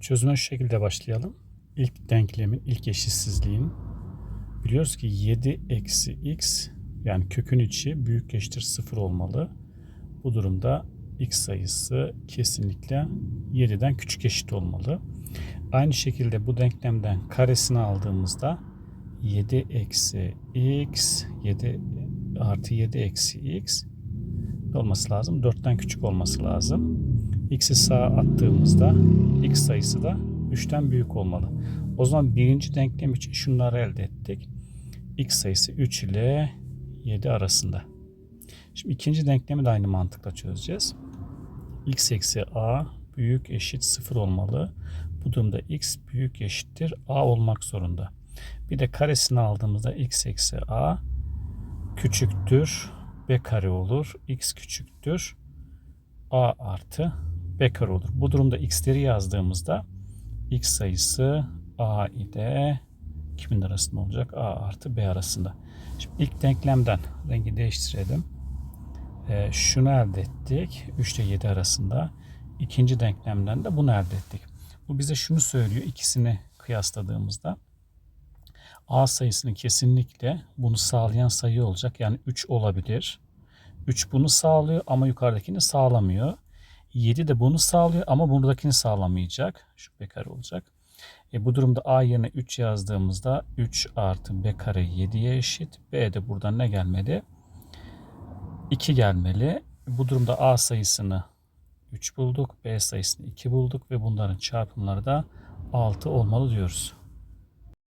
Çözüme şu şekilde başlayalım. İlk denklemin, ilk eşitsizliğin biliyoruz ki 7 eksi x yani kökün içi büyük eşittir 0 olmalı. Bu durumda x sayısı kesinlikle 7'den küçük eşit olmalı. Aynı şekilde bu denklemden karesini aldığımızda 7 eksi x 7 artı 7 eksi x olması lazım. 4'ten küçük olması lazım. X'i sağa attığımızda x sayısı da 3'ten büyük olmalı. O zaman birinci denklem için şunları elde ettik. x sayısı 3 ile 7 arasında. Şimdi ikinci denklemi de aynı mantıkla çözeceğiz. x eksi a büyük eşit 0 olmalı. Bu durumda x büyük eşittir a olmak zorunda. Bir de karesini aldığımızda x eksi a küçüktür b kare olur. x küçüktür a artı b kare olur. Bu durumda x'leri yazdığımızda x sayısı a ile kimin arasında olacak? a artı b arasında. Şimdi ilk denklemden rengi değiştirelim. Ee, şunu elde ettik. 3 ile 7 arasında. İkinci denklemden de bunu elde ettik. Bu bize şunu söylüyor. ikisini kıyasladığımızda A sayısının kesinlikle bunu sağlayan sayı olacak. Yani 3 olabilir. 3 bunu sağlıyor ama yukarıdakini sağlamıyor. 7 de bunu sağlıyor ama buradakini sağlamayacak. Şu b kare olacak. E bu durumda a yerine 3 yazdığımızda 3 artı b kare 7'ye eşit. b de buradan ne gelmeli? 2 gelmeli. Bu durumda a sayısını 3 bulduk. b sayısını 2 bulduk ve bunların çarpımları da 6 olmalı diyoruz.